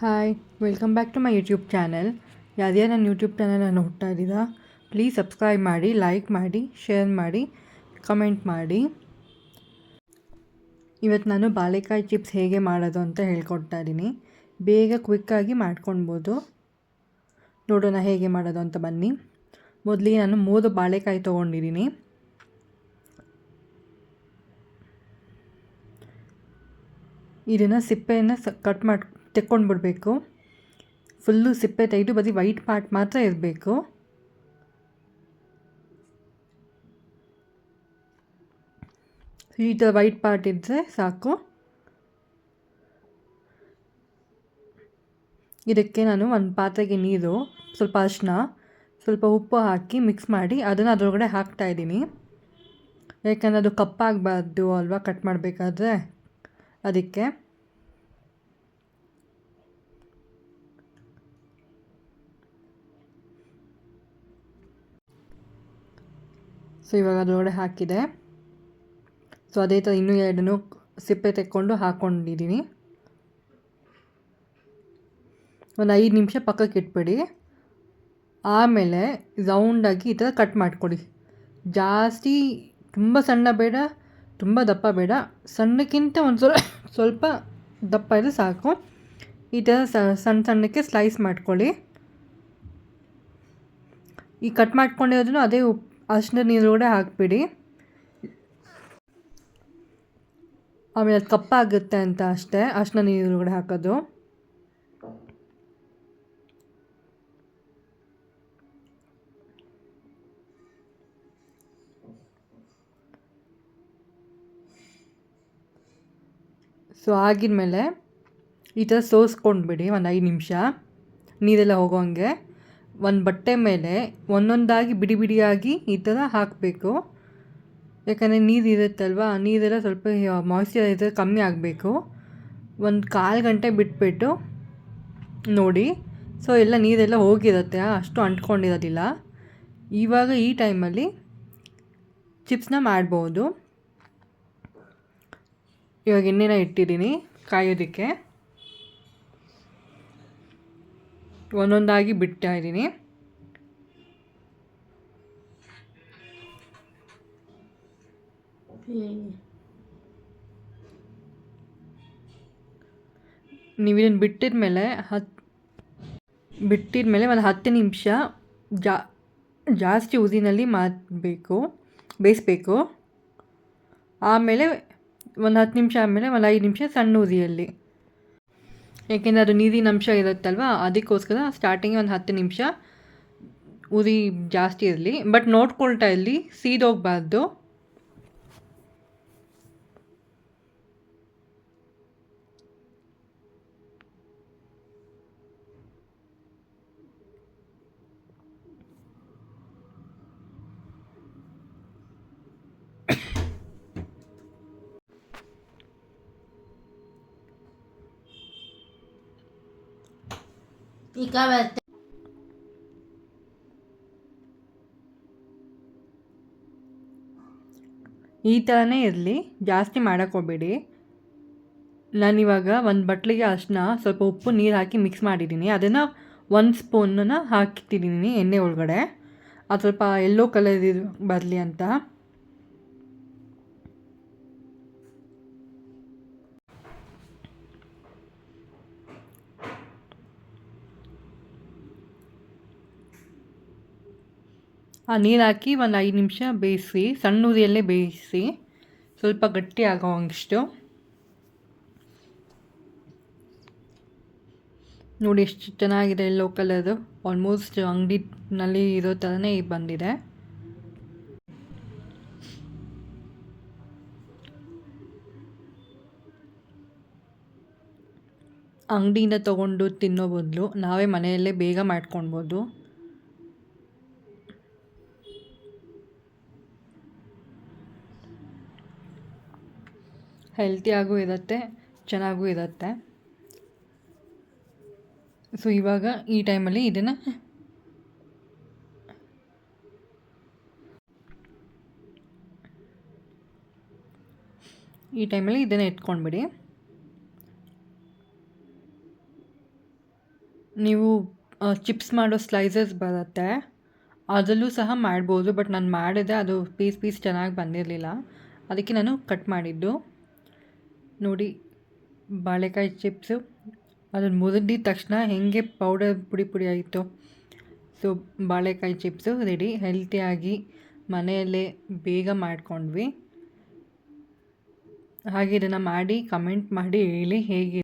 Hi welcome back to my YouTube channel ಯಾವುದೇ ನನ್ನ YouTube ಚಾನಲನ್ನು ನೋಡ್ತಾ ಇದ್ದೀರಾ ಪ್ಲೀಸ್ ಸಬ್ಸ್ಕ್ರೈಬ್ ಮಾಡಿ ಲೈಕ್ ಮಾಡಿ ಶೇರ್ ಮಾಡಿ ಕಮೆಂಟ್ ಮಾಡಿ. ಇವತ್ತು ನಾನು ಬಾಳೆಕಾಯಿ ಚಿಪ್ಸ್ ಹೇಗೆ ಮಾಡೋದು ಅಂತ ಹೇಳ್ಕೊಡ್ತಾ ಇದ್ದೀನಿ ಬೇಗ ಕ್ವಿಕ್ಕಾಗಿ ಮಾಡ್ಕೊಳ್ಬೋದು ನೋಡೋಣ ಹೇಗೆ ಮಾಡೋದು ಅಂತ ಬನ್ನಿ. ಮೊದಲಿಗೆ ನಾನು ಮೂರು ಬಾಳೆಕಾಯಿ ತೊಗೊಂಡಿದ್ದೀನಿ ಇದನ್ನು ಸಿಪ್ಪೆಯನ್ನು ಸ ಕಟ್ ಮಾಡಿ ತೆಕ್ಕೊಂಡು ಬಿಡಬೇಕು ಫುಲ್ಲು ಸಿಪ್ಪೆ ತೆಗೆದು ಬರೀ ವೈಟ್ ಪಾರ್ಟ್ ಮಾತ್ರ ಇರಬೇಕು. ಈ ಥರ ವೈಟ್ ಪಾರ್ಟ್ ಇದ್ದರೆ ಸಾಕು. ಇದಕ್ಕೆ ನಾನು ಒಂದು ಪಾತ್ರೆಗೆ ನೀರು, ಸ್ವಲ್ಪ ಅರಿಶಿನ ಸ್ವಲ್ಪ ಉಪ್ಪು ಹಾಕಿ ಮಿಕ್ಸ್ ಮಾಡಿ ಅದನ್ನು ಅದರೊಳಗಡೆ ಹಾಕ್ತಾಯಿದ್ದೀನಿ ಯಾಕಂದರೆ ಅದು ಕಪ್ಪಾಗಬಾರ್ದು ಅಲ್ವಾ ಕಟ್ ಮಾಡಬೇಕಾದ್ರೆ. ಅದಕ್ಕೆ ಸೊ, ಇವಾಗ ಜೋಡೆ ಹಾಕಿದೆ. ಸೊ, ಅದೇ ಥರ ಇನ್ನೂ ಎರಡನ್ನೂ ಸಿಪ್ಪೆ ತೆಕ್ಕೊಂಡು ಹಾಕ್ಕೊಂಡಿದ್ದೀನಿ ಒಂದು ಐದು ನಿಮಿಷ ಪಕ್ಕಕ್ಕೆ ಇಟ್ಬಿಡಿ. ಆಮೇಲೆ ರೌಂಡಾಗಿ ಈ ಥರ ಕಟ್ ಮಾಡ್ಕೊಡಿ. ಜಾಸ್ತಿ ತುಂಬ ಸಣ್ಣ ಬೇಡ, ತುಂಬ ದಪ್ಪ ಬೇಡ. ಸಣ್ಣಕ್ಕಿಂತ ಒಂದು ಸ್ವಲ್ಪ ಸ್ವಲ್ಪ ದಪ್ಪ ಇದ್ರೆ ಸಾಕು. ಈ ಥರ ಸಣ್ಣ ಸಣ್ಣಕ್ಕೆ ಸ್ಲೈಸ್ ಮಾಡ್ಕೊಳ್ಳಿ. ಈ ಕಟ್ ಮಾಡ್ಕೊಂಡಿರೋದನ್ನು ಅದೇ ಉಪ್ಪು ಅರಿಶಿನ ಕೂಡ ಹಾಕಿಬಿಡಿ. ಆಮೇಲೆ ಅದು ಕಪ್ಪಾಗುತ್ತೆ ಅಂತ ಅಷ್ಟೇ ಅರಿಶಿನ ಕೂಡ ಹಾಕೋದು. ಸೊ ಆಗಿದ್ಮೇಲೆ ಈ ಥರ ಸೋಸ್ಕೊಂಡ್ಬಿಡಿ ಒಂದು ಐದು ನಿಮಿಷ, ನೀರೆಲ್ಲ ಹೋಗೋಂಗೆ ಒಂದು ಬಟ್ಟೆ ಮೇಲೆ ಒಂದೊಂದಾಗಿ ಬಿಡಿ ಬಿಡಿಯಾಗಿ ಈ ಥರ ಹಾಕಬೇಕು. ಯಾಕಂದರೆ ನೀರು ಇರುತ್ತಲ್ವ, ನೀರೆಲ್ಲ ಸ್ವಲ್ಪ ಮಾಯ್ಶ್ಚರೈಸರ್ ಕಮ್ಮಿ ಆಗಬೇಕು. ಒಂದು ಕಾಲು ಗಂಟೆ ಬಿಟ್ಬಿಟ್ಟು ನೋಡಿ. ಸೊ ಎಲ್ಲ ನೀರೆಲ್ಲ ಹೋಗಿರುತ್ತೆ, ಅಷ್ಟು ಅಂಟ್ಕೊಂಡಿರೋದಿಲ್ಲ. ಇವಾಗ ಈ ಟೈಮಲ್ಲಿ ಚಿಪ್ಸ್ನ ಮಾಡ್ಬೋದು. ಇವಾಗ ಎಣ್ಣೆನ ಇಟ್ಟಿದ್ದೀನಿ ಕಾಯೋದಕ್ಕೆ. ಒಂದೊಂದಾಗಿ ಬಿಡ್ತಾ ಇದ್ದೀನಿ. ನೀವಿದನ್ನು ಬಿಟ್ಟಿದ ಮೇಲೆ ಹತ್ತು ಬಿಟ್ಟಿದ ಮೇಲೆ ಒಂದು ಹತ್ತು ನಿಮಿಷ ಜಾ, ಜಾಸ್ತಿ ಉದಿನಲ್ಲಿ ಮಾಡಬೇಕು, ಬೇಯಿಸ್ಬೇಕು. ಆಮೇಲೆ ಒಂದು ಹತ್ತು ನಿಮಿಷ ಆದಮೇಲೆ ಒಂದು ಐದು ನಿಮಿಷ ಸಣ್ಣ ಉದಿಯಲ್ಲಿ ಏಕೆಂದರೆ ಅದು ನೀರಿನ ಅಂಶ ಇರುತ್ತಲ್ವ? ಅದಕ್ಕೋಸ್ಕರ ಸ್ಟಾರ್ಟಿಂಗ್ ಒಂದು ಹತ್ತು ನಿಮಿಷ ಉರಿ ಜಾಸ್ತಿ ಇರಲಿ. ಬಟ್ ನೋಡ್ಕೊಳ್ತಾ ಇರಲಿ, ಸೀದೋಗಬಾರ್ದು. ಈ ಥರನೇ ಇರಲಿ, ಜಾಸ್ತಿ ಮಾಡೋಕ್ಕೆ ನಾನು ನಾನಿವಾಗ ಒಂದು ಬಟ್ಲಿಗೆ ಅಷ್ಟನ್ನ ಸ್ವಲ್ಪ ಉಪ್ಪು, ನೀರು ಹಾಕಿ ಮಿಕ್ಸ್ ಮಾಡಿದ್ದೀನಿ ಅದನ್ನು ಒಂದು ಸ್ಪೂನನ್ನು ಹಾಕಿಟ್ಟಿದ್ದೀನಿ ಎಣ್ಣೆ ಒಳಗಡೆ. ಅದು ಸ್ವಲ್ಪ ಎಲ್ಲೋ ಕಲರ್ ಬರಲಿ ಅಂತ. ಆ ನೀರು ಹಾಕಿ ಒಂದು ಐದು ನಿಮಿಷ ಬೇಯಿಸಿ ಸಣ್ಣ ಉರಿಯಲ್ಲೇ ಬೇಯಿಸಿ ಸ್ವಲ್ಪ ಗಟ್ಟಿ ಆಗೋ ಹಂಗಿಷ್ಟು. ನೋಡಿ ಎಷ್ಟು ಚೆನ್ನಾಗಿದೆ ಎಲ್ಲೋ ಕಲರು ಆಲ್ಮೋಸ್ಟ್ ಅಂಗಡಿನಲ್ಲಿ ಇರೋ ಥರನೇ ಬಂದಿದೆ. ಅಂಗಡಿಯಿಂದ ತೊಗೊಂಡು ತಿನ್ನೋ ಬದಲು ನಾವೇ ಮನೆಯಲ್ಲೇ ಬೇಗ ಮಾಡ್ಕೊಳ್ಬೋದು. ಹೆಲ್ತಿಯಾಗೂ ಇರುತ್ತೆ, ಚೆನ್ನಾಗೂ ಇರುತ್ತೆ. ಸೊ ಇವಾಗ ಈ ಟೈಮಲ್ಲಿ ಇದನ್ನು ಈ ಟೈಮಲ್ಲಿ ಇದನ್ನು ಇಟ್ಕೊಂಡ್ಬಿಡಿ. ನೀವು ಚಿಪ್ಸ್ ಮಾಡೋ ಸ್ಲೈಸಸ್ ಬರುತ್ತೆ. ಅದರಲ್ಲೂ ಸಹ ಮಾಡ್ಬೋದು ಬಟ್ ನಾನು ಮಾಡಿದೆ, ಅದು ಪೀಸ್ ಪೀಸ್ ಚೆನ್ನಾಗಿ ಬಂದಿರಲಿಲ್ಲ. ಅದಕ್ಕೆ ನಾನು ಕಟ್ ಮಾಡಿದ್ದು. ನೋಡಿ, ಬಾಳೆಕಾಯಿ ಚಿಪ್ಸು, ಅದನ್ನು ಮುರಿದಿದ ತಕ್ಷಣ ಹೇಗೆ ಪೌಡರ್ ಪುಡಿ ಪುಡಿ ಆಯಿತು ಸೊ ಬಾಳೆಕಾಯಿ ಚಿಪ್ಸು ರೆಡಿ ಹೆಲ್ತಿಯಾಗಿ ಮನೆಯಲ್ಲೇ ಬೇಗ ಮಾಡಿಕೊಂಡ್ವಿ. ಹಾಗೆ ಇದನ್ನು ಮಾಡಿ ಕಮೆಂಟ್ ಮಾಡಿ ಹೇಳಿ ಹೇಗೆ